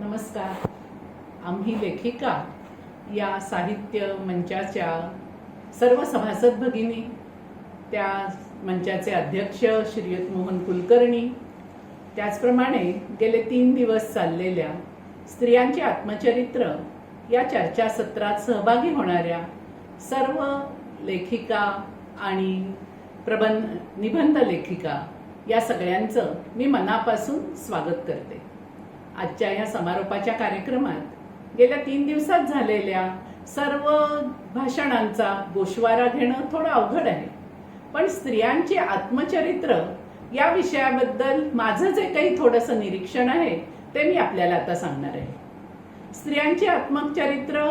नमस्कार. आम्ही लेखिका या साहित्य मंचाच्या सर्व सभासद भगिनी त्या मंचाचे अध्यक्ष श्रीयुत मोहन कुलकर्णी त्याचप्रमाणे गेले तीन दिवस चाललेल्या स्त्रियांचे आत्मचरित्र या चर्चासत्रात सहभागी होणाऱ्या सर्व लेखिका आणि प्रबंध निबंध लेखिका या सगळ्यांचं मी मनापासून स्वागत करते. आजच्या या समारोपाच्या कार्यक्रमात गेल्या तीन दिवसात झालेल्या सर्व भाषणांचा गोषवारा घेणं थोडं अवघड आहे. पण स्त्रियांचे आत्मचरित्र या विषयाबद्दल माझं जे काही थोडंसं निरीक्षण आहे ते मी आपल्याला आता सांगणार आहे. स्त्रियांचे आत्मचरित्र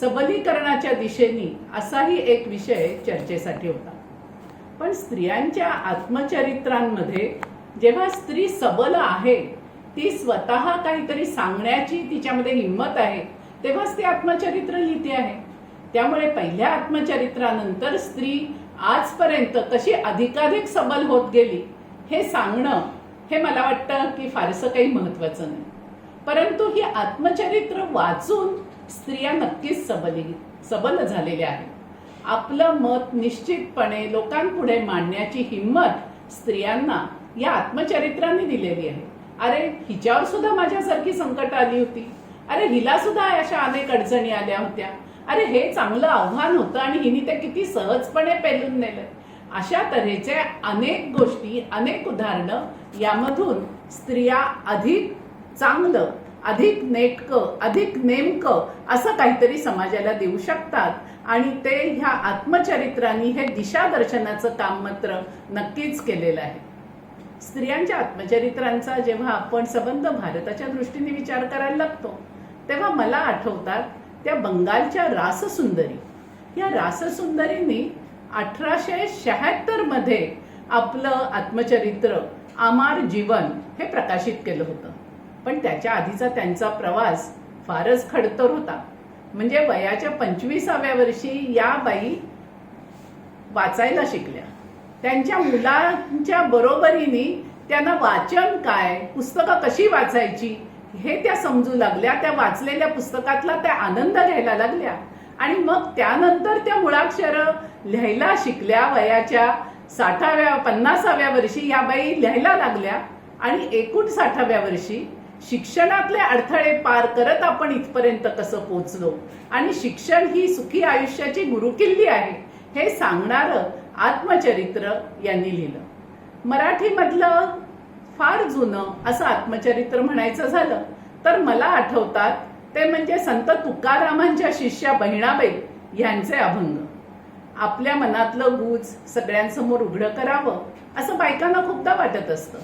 सबलीकरणाच्या दिशेने असाही एक विषय चर्चेसाठी होता. पण स्त्रियांच्या आत्मचरित्रांमध्ये जेव्हा स्त्री सबल आहे ती स्वतः काहीतरी सांगण्याची तिच्यामध्ये हिंमत आहे तेव्हाच ती आत्मचरित्र लिहिते आहे. त्यामुळे पहिल्या आत्मचरित्रानंतर स्त्री आजपर्यंत कशी अधिकाधिक सबल होत गेली हे सांगणं हे मला वाटतं की फारसं काही महत्वाचं नाही. परंतु ही आत्मचरित्र वाचून स्त्रिया नक्कीच सबली सबल झालेल्या आहेत. आपलं मत निश्चितपणे लोकांपुढे मांडण्याची हिंमत स्त्रियांना या आत्मचरित्रांनी दिलेली आहे. अरे हिच्यावर सुद्धा माझ्यासारखी संकट आली होती. अरे हिला सुद्धा अशा अनेक अडचणी आल्या होत्या. अरे हे चांगलं आव्हान होतं आणि हिने ते किती सहजपणे पेलून नेलं. अशा तऱ्हेचे अनेक गोष्टी अनेक उदाहरणं यामधून स्त्रिया अधिक चांगलं अधिक नेटकं अधिक नेमकं असं काहीतरी समाजाला देऊ शकतात. आणि ते ह्या आत्मचरित्रांनी हे दिशादर्शनाचं काम मात्र नक्कीच केलेलं आहे. स्त्रियांच्या आत्मचरित्रांचा जेव्हा आपण संबंध भारताच्या दृष्टीने विचार करायला लागतो तेव्हा मला आठवतात त्या बंगालच्या राससुंदरी. या राससुंदरींनी अठराशे शहात्तरमध्ये आपलं आत्मचरित्र आमार जीवन हे प्रकाशित केलं होतं. पण त्याच्या आधीचा त्यांचा प्रवास फारच खडतर होता. म्हणजे वयाच्या पंचवीसाव्या वर्षी या बाई वाचायला शिकल्या. त्यांच्या मुलांच्या बरोबरीने त्यांना वाचन काय पुस्तकं कशी वाचायची हे त्या समजू लागल्या त्या वाचलेल्या पुस्तकातला त्या आनंद घ्यायला लागल्या. आणि मग त्यानंतर त्या मुळाक्षर लिहायला शिकल्या वयाच्या साठाव्या पन्नासाव्या वर्षी या बाई लिहायला लागल्या. आणि एकूण साठाव्या वर्षी शिक्षणातले अडथळे पार करत आपण इथपर्यंत कसं पोचलो. आणि शिक्षण ही सुखी आयुष्याची गुरुकिल्ली आहे. हे सांगणारं आत्मचरित्र यांनी लिहिलं. मराठीमधलं फार जुनं असं आत्मचरित्र म्हणायचं झालं तर मला आठवतात ते म्हणजे संत तुकारामांच्या शिष्या बहिणाबाई यांचे अभंग. आपल्या मनातलं गुज सगळ्यांसमोर उघडं करावं असं बायकांना खूपदा वाटत असतं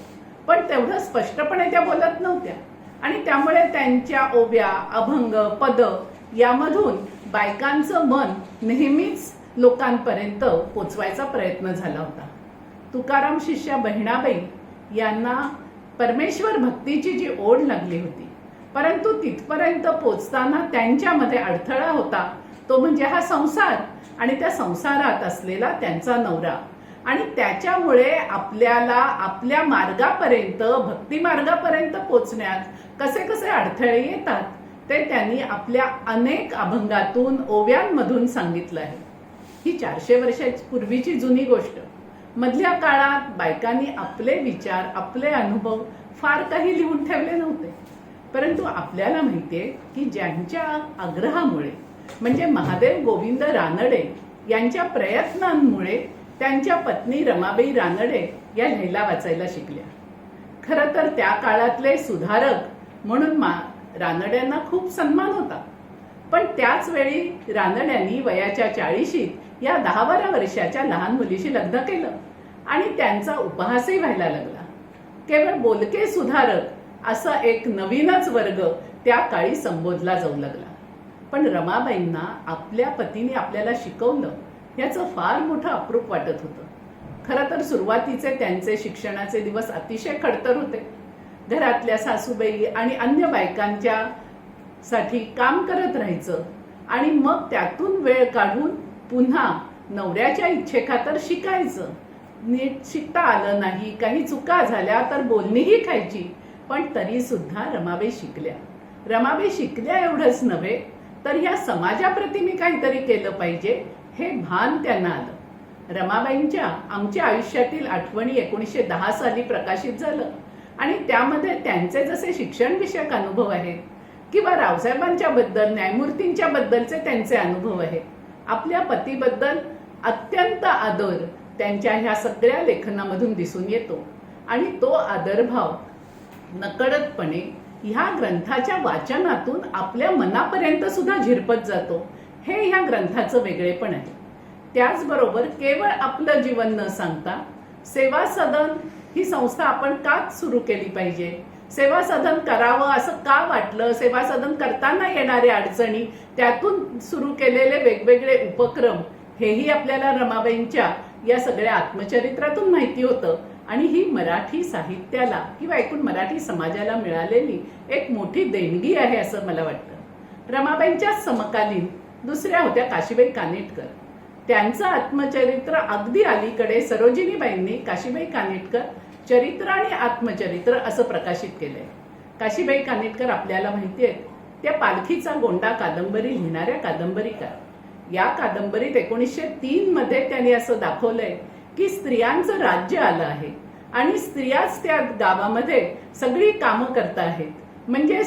पण तेवढं स्पष्टपणे त्या बोलत नव्हत्या. आणि त्यामुळे त्यांच्या ओव्या अभंग पद यामधून बायकांचं मन नेहमीच लोकांपर्यंत पोचवायचा प्रयत्न झाला होता. तुकाराम शिष्या बहिणाबाई यांना परमेश्वर भक्तीची जी ओढ लागली होती परंतु तिथपर्यंत पोचताना त्यांच्यामध्ये अडथळा होता. तो म्हणजे हा संसार आणि त्या संसारात असलेला त्यांचा नवरा. आणि त्याच्यामुळे आपल्याला आपल्या मार्गापर्यंत भक्ती मार्गापर्यंत पोचण्यात कसे कसे अडथळे येतात ते त्यांनी आपल्या अनेक अभंगातून ओव्यांमधून सांगितलं आहे. ही चारशे वर्षाची पूर्वीची जुनी गोष्ट. मधल्या काळात बायकांनी आपले विचार आपले अनुभव फार काही लिहून ठेवले नव्हते. परंतु आपल्याला माहितीये की ज्यांच्या आग्रहामुळे म्हणजे महादेव गोविंद रानडे यांच्या प्रयत्नांमुळे त्यांच्या पत्नी रमाबाई रानडे या लिहिला वाचायला शिकल्या. खर तर त्या काळातले सुधारक म्हणून मा रानड्यांना खूप सन्मान होता. पण त्याच वेळी रानड्यांनी वयाच्या चाळीशीत या दहा बारा वर्षाच्या लहान मुलीशी लग्न केलं आणि त्यांचा उपहासही व्हायला लागला. केवळ बोलके सुधारक असा एक नवीनच वर्ग त्या काळी संबोधला जाऊ लागला. पण रमाबाईंना आपल्या पतीने आपल्याला शिकवलं याचं फार मोठं अप्रूप वाटत होतं. खरं तर सुरुवातीचे त्यांचे शिक्षणाचे दिवस अतिशय खडतर होते. घरातल्या सासूबाई आणि अन्य बायकांच्या साठी काम करत राहायचं आणि मग त्यातून वेळ काढून पुन्हा नवऱ्याच्या इच्छेखातर शिकायचं. नीट शिकता आलं नाही काही चुका झाल्या तर बोलणीही खायची. पण तरी सुद्धा रमाबाई शिकल्या. रमाबाई शिकल्या एवढंच नव्हे तर या समाजाप्रती मी काहीतरी केलं पाहिजे हे भान त्यांना आलं. रमाबाईंच्या आमच्या आयुष्यातील आठवणी एकोणीसशे दहा साली प्रकाशित झालं. आणि त्यामध्ये त्यांचे जसे शिक्षणविषयक अनुभव आहेत किंवा रावसाहेबांच्या बद्दल न्यायमूर्तींच्या बद्दलचे त्यांचे अनुभव आहेत. आपल्या पतीबद्दल अत्यंत आदर त्यांच्या ह्या सगळ्या लेखनामधून दिसून येतो. आणि तो आदरभाव नकडतपणे ह्या ग्रंथाच्या वाचनातून आपल्या मनापर्यंत सुद्धा झिरपत जातो. हे ह्या ग्रंथाचं वेगळेपण आहे. त्याचबरोबर केवळ आपलं जीवन न सांगता सेवा सदन ही संस्था आपण का सुरू केली पाहिजे? सेवा सदन करावं असं का वाटलं? सेवा सदन करताना येणाऱ्या अडचणी त्यातून सुरू केलेले वेगवेगळे उपक्रम हेही आपल्याला रमाबाईंच्या या सगळ्या आत्मचरित्रातून माहिती होतं. आणि ही मराठी साहित्याला किंवा एकूण मराठी समाजाला मिळालेली एक मोठी देणगी आहे असं मला वाटतं. रमाबाईंच्या समकालीन दुसऱ्या होत्या काशीबाई कानेटकर. त्यांचं आत्मचरित्र अगदी अलीकडे सरोजिनीबाईंनी काशीबाई कानेटकर चरित्र आणि आत्मचरित्र असं प्रकाशित केलंय. काशीबाई कानेटकर आपल्याला माहिती आहेत त्या पालखीचा गोंडा कादंबरी लिहिणाऱ्या कादंबरीकार. या कादंबरीत एकोणीसशे तीन मध्ये त्यांनी असं दाखवलंय की स्त्रियांचं राज्य आलं आहे आणि स्त्रियाच त्या गावामध्ये सगळी कामं करत आहेत. म्हणजे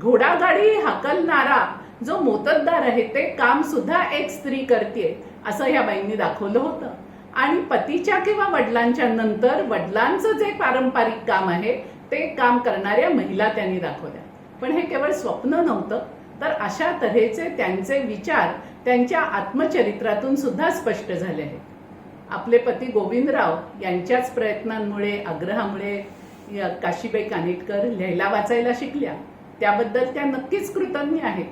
घोडागाडी हाकलणारा जो मोतद्दार आहे ते काम सुद्धा एक स्त्री करते असं ह्या बाईंनी दाखवलं होतं. आणि पतीच्या किंवा वडिलांच्या नंतर वडिलांचं जे पारंपरिक काम आहे ते काम करणाऱ्या महिला त्यांनी दाखवल्या. पण हे केवळ स्वप्न नव्हतं तर अशा तऱ्हेचे त्यांचे विचार त्यांच्या आत्मचरित्रातून सुद्धा स्पष्ट झाले आहेत. आपले पती गोविंदराव यांच्याच प्रयत्नांमुळे आग्रहामुळे काशीबाई कानेटकर लिहायला वाचायला शिकल्या. त्याबद्दल त्या नक्कीच कृतज्ञ आहेत.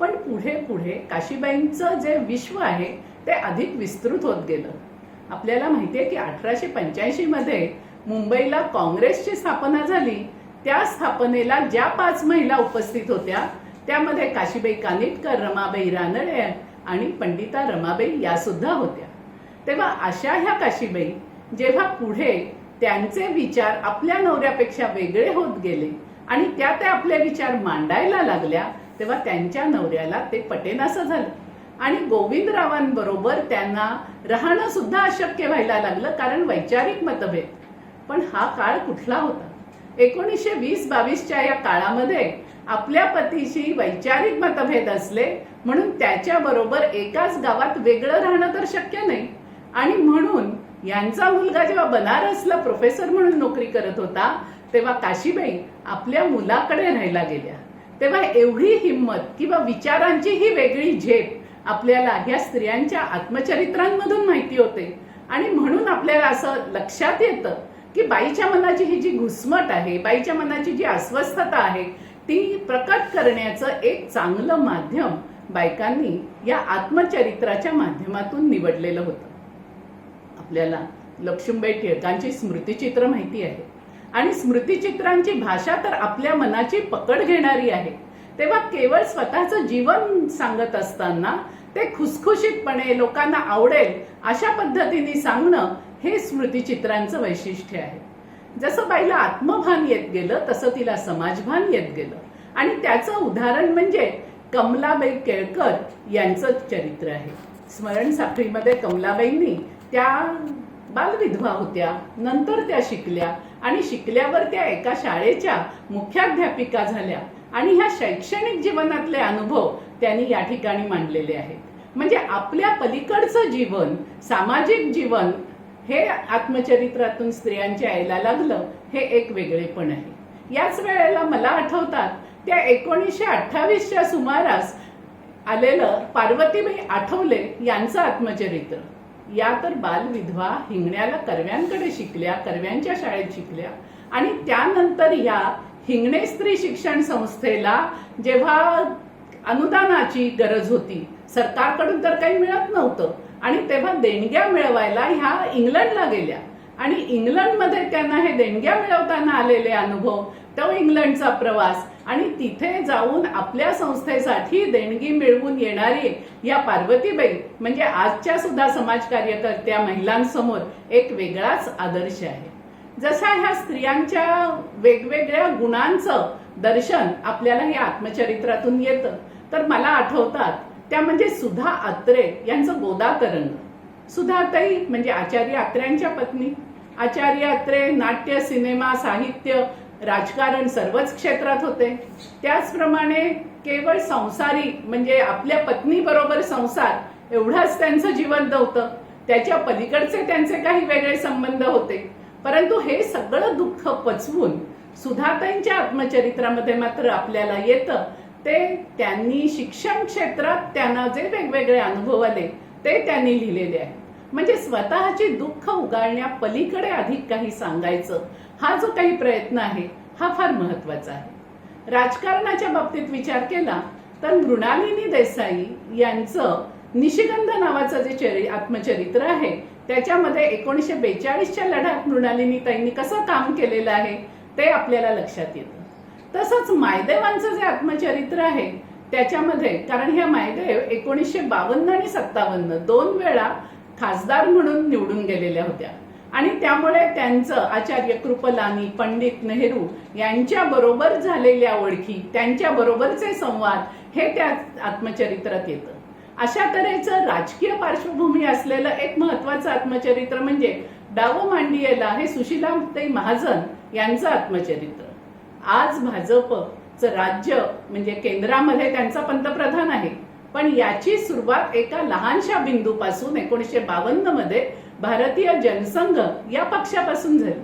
पण पुढे पुढे काशीबाईंचं जे विश्व आहे ते अधिक विस्तृत होत गेलं. आपल्याला माहितीये की अठराशे पंच्याऐंशी मध्ये मुंबईला काँग्रेसची स्थापना झाली. त्या स्थापनेला ज्या पाच महिला उपस्थित होत्या त्यामध्ये काशीबाई कानिटकर रमाबाई रानडे आणि पंडिता रमाबाई या सुद्धा होत्या. तेव्हा अशा ह्या काशीबाई जेव्हा पुढे त्यांचे विचार आपल्या नवऱ्यापेक्षा वेगळे होत गेले आणि त्या त्या आपले विचार मांडायला लागल्या तेव्हा त्यांच्या नवऱ्याला ते पटेनासं झालं. आणि गोविंदरावांबरोबर त्यांना राहणं सुद्धा अशक्य व्हायला लागलं कारण वैचारिक मतभेद. पण हा काळ कुठला होता? एकोणीसशे वीस बावीसच्या या काळामध्ये आपल्या पतीशी वैचारिक मतभेद असले म्हणून त्याच्याबरोबर एकाच गावात वेगळं राहणं तर शक्य नाही. आणि म्हणून यांचा मुलगा जेव्हा बनारसला प्रोफेसर म्हणून नोकरी करत होता तेव्हा काशीबाई आपल्या मुलाकडे राहायला गेल्या. तेव्हा एवढी हिंमत किंवा विचारांची ही वेगळी झेप आपल्याला ह्या स्त्रियांच्या आत्मचरित्रांमधून माहिती होते. आणि म्हणून आपल्याला असं लक्षात येतं की बाईच्या मनाची ही जी घुसमट आहे बाईच्या मनाची जी अस्वस्थता आहे ती प्रकट करण्याचं एक चांगलं माध्यम बायकांनी या आत्मचरित्राच्या माध्यमातून निवडलेलं होतं. आपल्याला लक्ष्मीबाई टिळकांची स्मृतिचित्र माहिती आहे. आणि स्मृतिचित्रांची भाषा तर आपल्या मनाची पकड घेणारी आहे. तेव्हा केवळ स्वतःचं जीवन सांगत असताना ते खुसखुशीतपणे लोकांना आवडेल अशा पद्धतीने सांगणं हे स्मृतिचित्रांचं वैशिष्ट्य आहे. जसं बाईला आत्मभान येत गेलं तसं तिला समाजभान येत गेलं. आणि त्याचं उदाहरण म्हणजे कमलाबाई केळकर यांचं चरित्र आहे. स्मरण साखळीमध्ये कमलाबाईंनी त्या बालविधवा होत्या नंतर त्या शिकल्या आणि शिकल्यावर त्या एका शाळेच्या मुख्याध्यापिका झाल्या. आणि ह्या शैक्षणिक जीवनातले अनुभव त्यांनी या ठिकाणी मांडलेले आहेत. म्हणजे आपल्या पलीकडचं जीवन सामाजिक जीवन हे आत्मचरित्रातून स्त्रियांच्या यायला लागलं हे एक वेगळेपण आहे. याच वेळेला मला आठवतात त्या एकोणीसशे अठ्ठावीसच्या सुमारास आलेलं पार्वतीबाई आठवले यांचं आत्मचरित्र. या तर बालविधवा हिंगण्याला करव्यांकडे शिकल्या करव्यांच्या शाळेत शिकल्या आणि त्यानंतर या हिंगणे स्त्री शिक्षण संस्थेला जेव्हा अनुदानाची गरज होती सरकारकडून तर काही मिळत नव्हतं. आणि तेव्हा देणग्या मिळवायला ह्या इंग्लंडला गेल्या. आणि इंग्लंडमध्ये त्यांना हे देणग्या मिळवताना आलेले अनुभव तो इंग्लंडचा प्रवास आणि तिथे जाऊन आपल्या संस्थेसाठी देणगी मिळवून येणारी या पार्वतीबाई म्हणजे आजच्या सुद्धा समाजकार्यकर्त्या महिलांसमोर एक वेगळाच आदर्श आहे. जसा ह्या स्त्रियांच्या वेगवेगळ्या गुणांचं दर्शन आपल्याला हे आत्मचरित्रातून येतं तर मला आठवतात त्या म्हणजे सुधा अत्रे यांचं गोदाकरण. सुधाताई म्हणजे आचार्य आत्र्यांच्या पत्नी. आचार्य अत्रे नाट्य सिनेमा साहित्य राजकारण सर्वच क्षेत्रात होते. त्याचप्रमाणे केवळ संसारी म्हणजे आपल्या पत्नी बरोबर संसार एवढाच त्यांचं जीवन नव्हतं त्याच्या पलीकडचे त्यांचे काही वेगळे संबंध होते. परंतु हे सगळं दुःख पचवून सुधाताईंच्या आत्मचरित्रामध्ये मात्र आपल्याला येतं. ते त्यांनी शिक्षण क्षेत्रात त्यांना जे वेगवेगळे अनुभव आले ते त्यांनी लिहिलेले आहे म्हणजे स्वतःची दुःख उगाळण्या पलीकडे अधिक काही सांगायचं हा जो काही प्रयत्न आहे हा फार महत्त्वाचा आहे. राजकारणाच्या बाबतीत विचार केला तर मृणालिनी देसाई यांचं निशिगंध नावाचं जे चरि आत्मचरित्र आहे त्याच्यामध्ये एकोणीसशे बेचाळीसच्या लढ्यात मृणालिनी ताईंनी कसं काम केलेलं आहे ते आपल्याला लक्षात येतं. तसंच मायदेवांचं जे आत्मचरित्र आहे त्याच्यामध्ये कारण ह्या मायदेव एकोणीसशे बावन्न आणि सत्तावन्न दोन वेळा खासदार म्हणून निवडून गेलेल्या होत्या. आणि त्यामुळे त्यांचं आचार्य कृपलानी पंडित नेहरू यांच्या बरोबर झालेल्या ओळखी त्यांच्या बरोबरचे संवाद हे त्या आत्मचरित्रात येतं. अशा तऱ्हेचं राजकीय पार्श्वभूमी असलेलं एक महत्वाचं आत्मचरित्र म्हणजे डावो मांडियेला हे सुशीलाताई महाजन यांचं आत्मचरित्र. आज भाजपचं राज्य म्हणजे केंद्रामध्ये त्यांचा पंतप्रधान आहे पण याची सुरुवात एका लहानशा बिंदूपासून एकोणीसशे बावन्नमध्ये भारतीय जनसंघ या पक्षापासून झाली.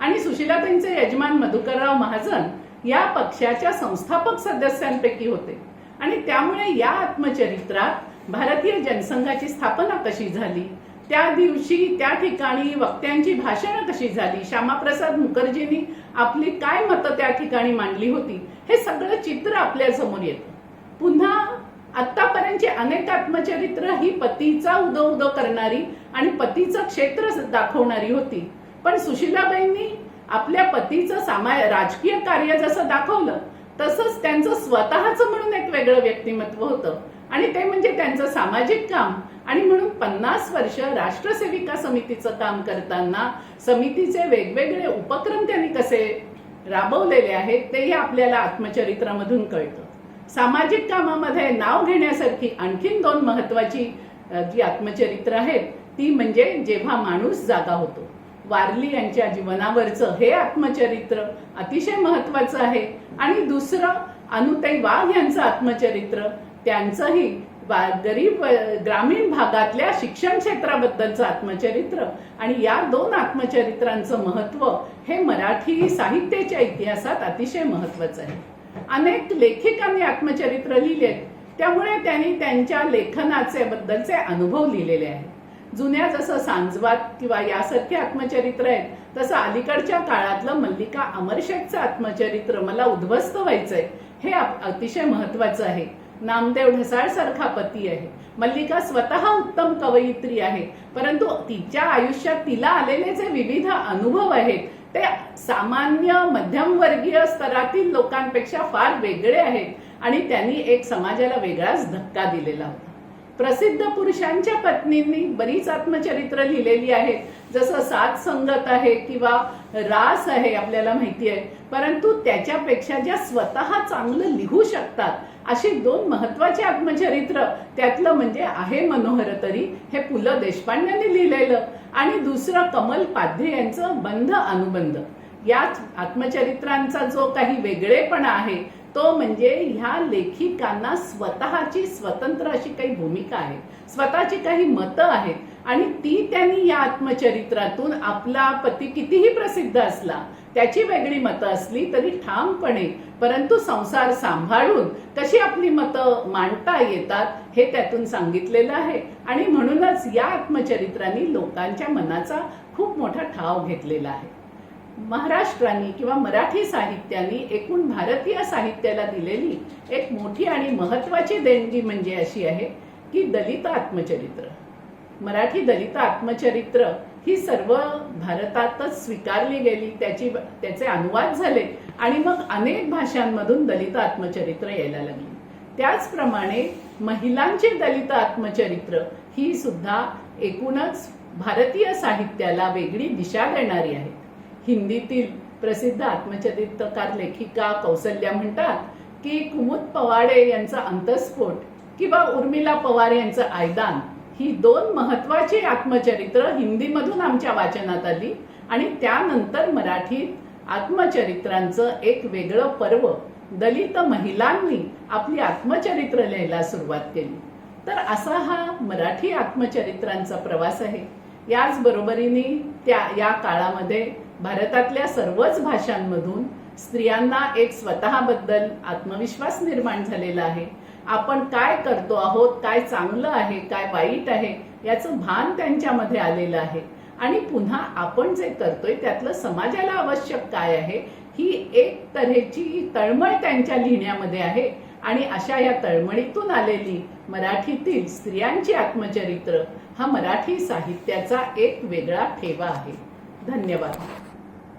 आणि सुशीलाताईंचे यजमान मधुकरराव महाजन या पक्षाच्या संस्थापक सदस्यांपैकी होते. आणि त्यामुळे या आत्मचरित्रात भारतीय जनसंघाची स्थापना कशी झाली? त्या दिवशी त्या ठिकाणी वक्त्यांची भाषणं कशी झाली? श्यामाप्रसाद मुखर्जींनी आपली काय मतं त्या ठिकाणी मांडली होती? हे सगळं चित्र आपल्यासमोर येतं. पुन्हा आतापर्यंतची अनेक आत्मचरित्र ही पतीचा उदो उदो करणारी आणि पतीचं क्षेत्र दाखवणारी होती. पण सुशीलाबाईंनी आपल्या पतीचं सामाय राजकीय कार्य जसं दाखवलं तसंच त्यांचं स्वतःचं म्हणून एक वेगळं व्यक्तिमत्व होतं. आणि ते म्हणजे त्यांचं सामाजिक काम. आणि म्हणून पन्नास वर्ष राष्ट्रसेविका समितीचं काम करताना समितीचे वेगवेगळे उपक्रम त्यांनी कसे राबवलेले आहेत तेही आपल्याला आत्मचरित्रामधून कळतं. सामाजिक कामामध्ये नाव घेण्यासारखी आणखीन दोन महत्वाची जी आत्मचरित्र आहेत ती म्हणजे जेव्हा माणूस जागा होतो. वारली यांच्या जीवनावरचं हे आत्मचरित्र अतिशय महत्वाचं आहे. आणि दुसरं अनुताई वाघ यांचं आत्मचरित्र त्यांचंही गरीब ग्रामीण भागातल्या शिक्षण क्षेत्राबद्दलचं आत्मचरित्र आणि या दोन आत्मचरित्रांचं महत्त्व हे मराठी साहित्याच्या इतिहासात अतिशय महत्वाचं आहे. अनेक लेखिकांनी आत्मचरित्र लिहिले त्यामुळे त्यांनी त्यांच्या लेखनाचे बद्दलचे अनुभव लिहिलेले आहेत. जुन्या जसं सांजवात किंवा यासारखे आत्मचरित्र आहेत तसं अलीकडच्या काळातलं मल्लिका अमरशेखचं आत्मचरित्र मला उद्ध्वस्त व्हायचंय हे अतिशय महत्वाचं आहे. नामदेव ढसाळ सारखा पती आहे. मल्लिका स्वतः उत्तम कवयित्री आहे. परंतु तिच्या आयुष्यात तिला आलेले जे विविध अनुभव आहेत ते सामान्य मध्यमवर्गीय स्तरातील लोकांपेक्षा फार वेगळे आहेत आणि त्यांनी एक समाजाला वेगळाच धक्का दिलेला होता. प्रसिद्ध पुरुषांच्या पत्नींनी बरीच आत्मचरित्र लिहिलेली आहेत जसं सात संगत आहे किंवा रास आहे आपल्याला माहिती आहे. परंतु त्याच्यापेक्षा ज्या स्वतः चांगलं लिहू शकतात अशी दोन महत्वाची आत्मचरित्र त्यातलं म्हणजे आहे मनोहर तरी हे पु ल देशपांड्यांनी लिहिलेलं. आणि दुसरं कमल पाध्ये यांचं बंध अनुबंध. याच आत्मचरित्रांचा जो काही वेगळेपणा आहे तो म्हणजे ह्या लेखिकांना स्वतःची स्वतंत्र अशी काही भूमिका आहे. स्वतःची काही मतं आहेत. आणि ती त्यांनी या आत्मचरित्रातून आपला पती कितीही प्रसिद्ध असला त्याची वेगळी मतं असली तरी ठामपणे परंतु संसार सांभाळून कशी आपली मतं मांडता येतात हे त्यातून सांगितलेलं आहे. आणि म्हणूनच या आत्मचरित्रांनी लोकांच्या मनाचा खूप मोठा ठाव घेतलेला आहे. महाराष्ट्राने किंवा मराठी साहित्याने एकूण भारतीय साहित्याला दिलेली एक मोठी आणि महत्वाची देणगी म्हणजे अशी आहे की दलित आत्मचरित्र. मराठी दलित आत्मचरित्र ही सर्व भारतातच स्वीकारली गेली त्याची त्याचे अनुवाद झाले आणि मग अनेक भाषांमधून दलित आत्मचरित्र यायला लागली. त्याचप्रमाणे महिलांची दलित आत्मचरित्र ही सुद्धा एकूणच भारतीय साहित्याला वेगळी दिशा देणारी आहेत हिंदीतील प्रसिद्ध आत्मचरित्रकार लेखिका कौसल्या म्हणतात की कुमुद पवाडे यांचा अंतस्फोट किंवा उर्मिला पवार यांचं आयदान ही दोन महत्वाची आत्मचरित्र हिंदीमधून आमच्या वाचनात आली आणि त्यानंतर मराठीत आत्मचरित्रांचं एक वेगळं पर्व दलित महिलांनी आपली आत्मचरित्र लिहायला सुरुवात केली. तर असा हा मराठी आत्मचरित्रांचा प्रवास आहे. याच बरोबरीने त्या या काळामध्ये भारतातल्या सर्वच भाषांमधून स्त्रियांना एक स्वतःबद्दल आत्मविश्वास निर्माण झालेला आहे. आपण काय करतो आहोत काय चांगलं आहे काय वाईट आहे याचं भान त्यांच्यामध्ये आलेलं आहे. आणि पुन्हा आपण जे करतोय त्यातलं समाजाला आवश्यक काय आहे ही एक तऱ्हेची तळमळ त्यांच्या लिहिण्यामध्ये आहे. आणि अशा या तळमळीतून आलेली मराठीतील स्त्रियांची आत्मचरित्र हा मराठी साहित्याचा एक वेगळा ठेवा आहे. धन्यवाद.